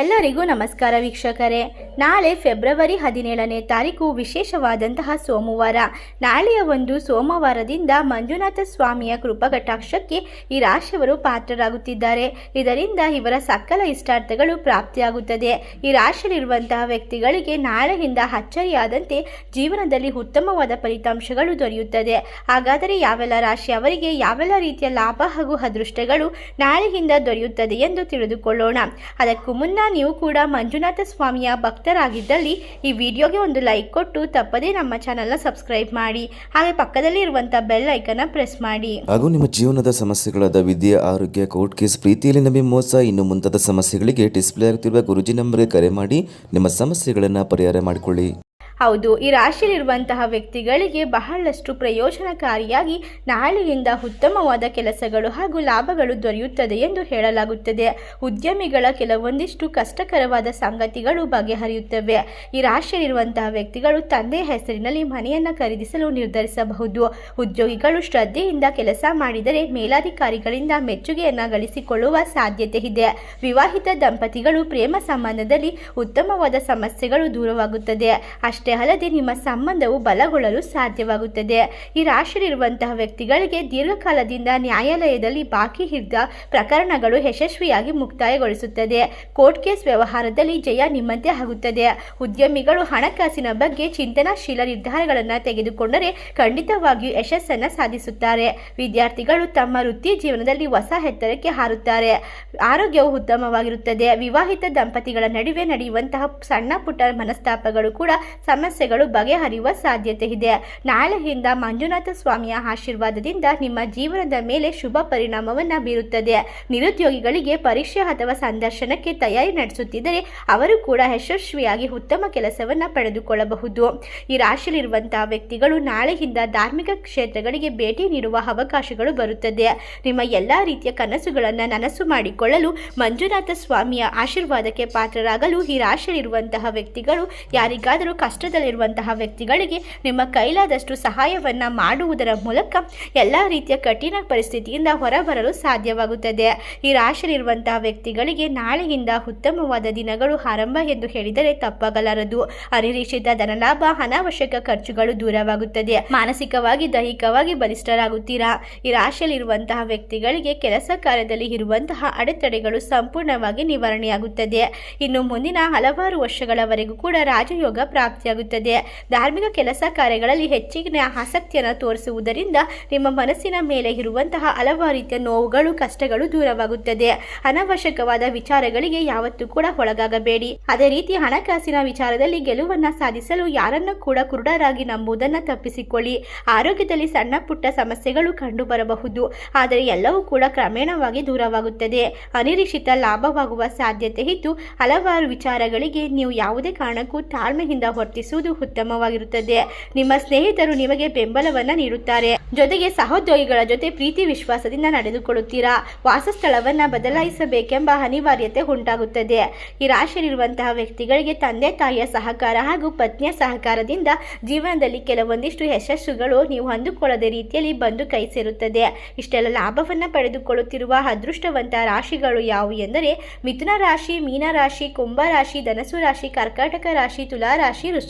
ಎಲ್ಲರಿಗೂ ನಮಸ್ಕಾರ ವೀಕ್ಷಕರೇ. ನಾಳೆ ಫೆಬ್ರವರಿ ಹದಿನೇಳನೇ ತಾರೀಕು ವಿಶೇಷವಾದಂತಹ ಸೋಮವಾರ. ನಾಳೆಯ ಒಂದು ಸೋಮವಾರದಿಂದ ಮಂಜುನಾಥ ಸ್ವಾಮಿಯ ಕೃಪಕಟಾಕ್ಷಕ್ಕೆ ಈ ರಾಶಿಯವರು ಪಾತ್ರರಾಗುತ್ತಿದ್ದಾರೆ. ಇದರಿಂದ ಇವರ ಸಕಲ ಇಷ್ಟಾರ್ಥಗಳು ಪ್ರಾಪ್ತಿಯಾಗುತ್ತದೆ. ಈ ರಾಶಿಯಲ್ಲಿರುವಂತಹ ವ್ಯಕ್ತಿಗಳಿಗೆ ನಾಳೆಯಿಂದ ಅಚ್ಚರಿಯಾದಂತೆ ಜೀವನದಲ್ಲಿ ಉತ್ತಮವಾದ ಫಲಿತಾಂಶಗಳು ದೊರೆಯುತ್ತದೆ. ಹಾಗಾದರೆ ಯಾವೆಲ್ಲ ರಾಶಿ ಅವರಿಗೆ ಯಾವೆಲ್ಲ ರೀತಿಯ ಲಾಭ ಹಾಗೂ ಅದೃಷ್ಟಗಳು ನಾಳೆಯಿಂದ ದೊರೆಯುತ್ತದೆ ಎಂದು ತಿಳಿದುಕೊಳ್ಳೋಣ. ಅದಕ್ಕೂ ಮುನ್ನ ನೀವು ಕೂಡ ಮಂಜುನಾಥ ಸ್ವಾಮಿಯ ಭಕ್ತರಾಗಿದ್ದಲ್ಲಿ ಈ ವಿಡಿಯೋಗೆ ಒಂದು ಲೈಕ್ ಕೊಟ್ಟು ತಪ್ಪದೇ ನಮ್ಮ ಚಾನಲ್ನ ಸಬ್ಸ್ಕ್ರೈಬ್ ಮಾಡಿ. ಹಾಗೆ ಪಕ್ಕದಲ್ಲಿ ಇರುವಂಥ ಬೆಲ್ ಐಕನ್ನ ಪ್ರೆಸ್ ಮಾಡಿ. ಹಾಗೂ ನಿಮ್ಮ ಜೀವನದ ಸಮಸ್ಯೆಗಳಾದ ವಿದ್ಯೆ, ಆರೋಗ್ಯ, ಕೋರ್ಟ್ ಕೇಸ್ ಪ್ರೀತಿಯಲ್ಲಿ ನಂಬಿ ಮೋಸ, ಇನ್ನು ಮುಂತಾದ ಸಮಸ್ಯೆಗಳಿಗೆ ಡಿಸ್ಪ್ಲೇ ಆಗುತ್ತಿರುವ ಗುರುಜಿ ನಂಬರ್ಗೆ ಕರೆ ಮಾಡಿ ನಿಮ್ಮ ಸಮಸ್ಯೆಗಳನ್ನು ಪರಿಹಾರ ಮಾಡಿಕೊಳ್ಳಿ. ಹೌದು, ಈ ರಾಶಿಯಲ್ಲಿರುವಂತಹ ವ್ಯಕ್ತಿಗಳಿಗೆ ಬಹಳಷ್ಟು ಪ್ರಯೋಜನಕಾರಿಯಾಗಿ ನಾಳೆಯಿಂದ ಉತ್ತಮವಾದ ಕೆಲಸಗಳು ಹಾಗೂ ಲಾಭಗಳು ದೊರೆಯುತ್ತದೆ ಎಂದು ಹೇಳಲಾಗುತ್ತದೆ. ಉದ್ಯಮಿಗಳ ಕೆಲವೊಂದಿಷ್ಟು ಕಷ್ಟಕರವಾದ ಸಂಗತಿಗಳು ಬಗೆಹರಿಯುತ್ತವೆ. ಈ ರಾಶಿಯಲ್ಲಿರುವಂತಹ ವ್ಯಕ್ತಿಗಳು ತಂದೆಯ ಹೆಸರಿನಲ್ಲಿ ಮನೆಯನ್ನು ಖರೀದಿಸಲು ನಿರ್ಧರಿಸಬಹುದು. ಉದ್ಯೋಗಿಗಳು ಶ್ರದ್ಧೆಯಿಂದ ಕೆಲಸ ಮಾಡಿದರೆ ಮೇಲಾಧಿಕಾರಿಗಳಿಂದ ಮೆಚ್ಚುಗೆಯನ್ನು ಗಳಿಸಿಕೊಳ್ಳುವ ಸಾಧ್ಯತೆ ಇದೆ. ವಿವಾಹಿತ ದಂಪತಿಗಳು ಪ್ರೇಮ ಸಂಬಂಧದಲ್ಲಿ ಉತ್ತಮವಾದ ಸಮಸ್ಯೆಗಳು ದೂರವಾಗುತ್ತದೆ. ಅಷ್ಟೇ ಅಲ್ಲದೆ ನಿಮ್ಮ ಸಂಬಂಧವು ಬಲಗೊಳ್ಳಲು ಸಾಧ್ಯವಾಗುತ್ತದೆ. ಈ ರಾಶಿಯಲ್ಲಿರುವಂತಹ ವ್ಯಕ್ತಿಗಳಿಗೆ ದೀರ್ಘಕಾಲದಿಂದ ನ್ಯಾಯಾಲಯದಲ್ಲಿ ಬಾಕಿ ಇದ್ದ ಪ್ರಕರಣಗಳು ಯಶಸ್ವಿಯಾಗಿ ಮುಕ್ತಾಯಗೊಳಿಸುತ್ತದೆ. ಕೋರ್ಟ್ ಕೇಸ್ ವ್ಯವಹಾರದಲ್ಲಿ ಜಯ ನಿಮ್ಮಂತೆ ಆಗುತ್ತದೆ. ಉದ್ಯಮಿಗಳು ಹಣಕಾಸಿನ ಬಗ್ಗೆ ಚಿಂತನಾಶೀಲ ನಿರ್ಧಾರಗಳನ್ನು ತೆಗೆದುಕೊಂಡರೆ ಖಂಡಿತವಾಗಿಯೂ ಯಶಸ್ಸನ್ನು ಸಾಧಿಸುತ್ತಾರೆ. ವಿದ್ಯಾರ್ಥಿಗಳು ತಮ್ಮ ವೃತ್ತಿ ಜೀವನದಲ್ಲಿ ಹೊಸ ಎತ್ತರಕ್ಕೆ ಹಾರುತ್ತಾರೆ. ಆರೋಗ್ಯವು ಉತ್ತಮವಾಗಿರುತ್ತದೆ. ವಿವಾಹಿತ ದಂಪತಿಗಳ ನಡುವೆ ನಡೆಯುವಂತಹ ಸಣ್ಣ ಪುಟ್ಟ ಮನಸ್ತಾಪಗಳು ಕೂಡ ಸಮಸ್ಯೆಗಳು ಬಗೆಹರಿಯುವ ಸಾಧ್ಯತೆ ಇದೆ. ನಾಳೆಯಿಂದ ಮಂಜುನಾಥ ಸ್ವಾಮಿಯ ಆಶೀರ್ವಾದದಿಂದ ನಿಮ್ಮ ಜೀವನದ ಮೇಲೆ ಶುಭ ಪರಿಣಾಮವನ್ನು ಬೀರುತ್ತದೆ. ನಿರುದ್ಯೋಗಿಗಳಿಗೆ ಪರೀಕ್ಷೆ ಅಥವಾ ಸಂದರ್ಶನಕ್ಕೆ ತಯಾರಿ ನಡೆಸುತ್ತಿದ್ದರೆ ಅವರು ಕೂಡ ಯಶಸ್ವಿಯಾಗಿ ಉತ್ತಮ ಕೆಲಸವನ್ನು ಪಡೆದುಕೊಳ್ಳಬಹುದು. ಈ ರಾಶಿಯಲ್ಲಿರುವಂತಹ ವ್ಯಕ್ತಿಗಳು ನಾಳೆಯಿಂದ ಧಾರ್ಮಿಕ ಕ್ಷೇತ್ರಗಳಿಗೆ ಭೇಟಿ ನೀಡುವ ಅವಕಾಶಗಳು ಬರುತ್ತದೆ. ನಿಮ್ಮ ಎಲ್ಲ ರೀತಿಯ ಕನಸುಗಳನ್ನು ನನಸು ಮಾಡಿಕೊಳ್ಳಲು ಮಂಜುನಾಥ ಸ್ವಾಮಿಯ ಆಶೀರ್ವಾದಕ್ಕೆ ಪಾತ್ರರಾಗಲು ಈ ರಾಶಿಯಲ್ಲಿರುವಂತಹ ವ್ಯಕ್ತಿಗಳು ಯಾರಿಗಾದರೂ ಕಷ್ಟದಲ್ಲಿರುವಂತಹ ವ್ಯಕ್ತಿಗಳಿಗೆ ನಿಮ್ಮ ಕೈಲಾದಷ್ಟು ಸಹಾಯವನ್ನು ಮಾಡುವುದರ ಮೂಲಕ ಎಲ್ಲ ರೀತಿಯ ಕಠಿಣ ಪರಿಸ್ಥಿತಿಯಿಂದ ಹೊರಬರಲು ಸಾಧ್ಯವಾಗುತ್ತದೆ. ಈ ರಾಶಿಯಲ್ಲಿರುವಂತಹ ವ್ಯಕ್ತಿಗಳಿಗೆ ನಾಳೆಯಿಂದ ಉತ್ತಮವಾದ ದಿನಗಳು ಆರಂಭ ಎಂದು ಹೇಳಿದರೆ ತಪ್ಪಾಗಲಾರದು. ಅನಿರೀಕ್ಷಿತ ಧನಲಾಭ, ಅನಾವಶ್ಯಕ ಖರ್ಚುಗಳು ದೂರವಾಗುತ್ತದೆ. ಮಾನಸಿಕವಾಗಿ, ದೈಹಿಕವಾಗಿ ಬಲಿಷ್ಠರಾಗುತ್ತೀರಾ? ಈ ರಾಶಿಯಲ್ಲಿರುವಂತಹ ವ್ಯಕ್ತಿಗಳಿಗೆ ಕೆಲಸ ಕಾರ್ಯದಲ್ಲಿ ಇರುವಂತಹ ಅಡೆತಡೆಗಳು ಸಂಪೂರ್ಣವಾಗಿ ನಿವಾರಣೆಯಾಗುತ್ತದೆ. ಇನ್ನು ಮುಂದಿನ ಹಲವಾರು ವರ್ಷಗಳವರೆಗೂ ಕೂಡ ರಾಜಯೋಗ ಪ್ರಾಪ್ತಿಯಾಗುತ್ತದೆ. ಧಾರ್ಮಿಕ ಕೆಲಸ ಕಾರ್ಯಗಳಲ್ಲಿ ಹೆಚ್ಚಿನ ಆಸಕ್ತಿಯನ್ನು ತೋರಿಸುವುದರಿಂದ ನಿಮ್ಮ ಮನಸ್ಸಿನ ಮೇಲೆ ಇರುವಂತಹ ಹಲವಾರು ರೀತಿಯ ನೋವುಗಳು, ಕಷ್ಟಗಳು ದೂರವಾಗುತ್ತದೆ. ಅನವಶ್ಯಕವಾದ ವಿಚಾರಗಳಿಗೆ ಯಾವತ್ತೂ ಕೂಡ ಒಳಗಾಗಬೇಡಿ. ಅದೇ ರೀತಿ ಹಣಕಾಸಿನ ವಿಚಾರದಲ್ಲಿ ಗೆಲುವನ್ನ ಸಾಧಿಸಲು ಯಾರನ್ನು ಕೂಡ ಕುರುಡರಾಗಿ ನಂಬುವುದನ್ನು ತಪ್ಪಿಸಿಕೊಳ್ಳಿ. ಆರೋಗ್ಯದಲ್ಲಿ ಸಣ್ಣ ಪುಟ್ಟ ಸಮಸ್ಯೆಗಳು ಕಂಡುಬರಬಹುದು. ಆದರೆ ಎಲ್ಲವೂ ಕೂಡ ಕ್ರಮೇಣವಾಗಿ ದೂರವಾಗುತ್ತದೆ. ಅನಿರೀಕ್ಷಿತ ಲಾಭವಾಗುವ ಸಾಧ್ಯತೆ ಇದ್ದು, ಹಲವಾರು ವಿಚಾರಗಳಿಗೆ ನೀವು ಯಾವುದೇ ಕಾರಣಕ್ಕೂ ತಾಳ್ಮೆಯಿಂದ ವರ್ತಿಸುವುದು ಉತ್ತಮವಾಗಿರುತ್ತದೆ. ನಿಮ್ಮ ಸ್ನೇಹಿತರು ನಿಮಗೆ ಬೆಂಬಲವನ್ನು ನೀಡುತ್ತಾರೆ. ಜೊತೆಗೆ ಸಹೋದ್ಯೋಗಿಗಳ ಜೊತೆ ಪ್ರೀತಿ ವಿಶ್ವಾಸದಿಂದ ನಡೆದುಕೊಳ್ಳುತ್ತೀರಾ? ವಾಸಸ್ಥಳವನ್ನು ಬದಲಾಯಿಸಬೇಕೆಂಬ ಅನಿವಾರ್ಯತೆ ಉಂಟಾಗುತ್ತದೆ. ಈ ರಾಶಿಯಲ್ಲಿರುವಂತಹ ವ್ಯಕ್ತಿಗಳಿಗೆ ತಂದೆ, ತಾಯಿಯ ಸಹಕಾರ ಹಾಗೂ ಪತ್ನಿಯ ಸಹಕಾರದಿಂದ ಜೀವನದಲ್ಲಿ ಕೆಲವೊಂದಿಷ್ಟು ಯಶಸ್ಸುಗಳು ನೀವು ಅಂದುಕೊಳ್ಳದ ರೀತಿಯಲ್ಲಿ ಬಂದು ಕೈ ಸೇರುತ್ತದೆ. ಇಷ್ಟೆಲ್ಲ ಲಾಭವನ್ನು ಪಡೆದುಕೊಳ್ಳುತ್ತಿರುವ ಅದೃಷ್ಟವಂತ ರಾಶಿಗಳು ಯಾವುವು ಎಂದರೆ, ಮಿಥುನ ರಾಶಿ, ಮೀನ ರಾಶಿ, ಕುಂಭ ರಾಶಿ ಧನಸು ರಾಶಿ, ಕರ್ಕಾಟಕ ರಾಶಿ, ತುಲಾ ರಾಶಿ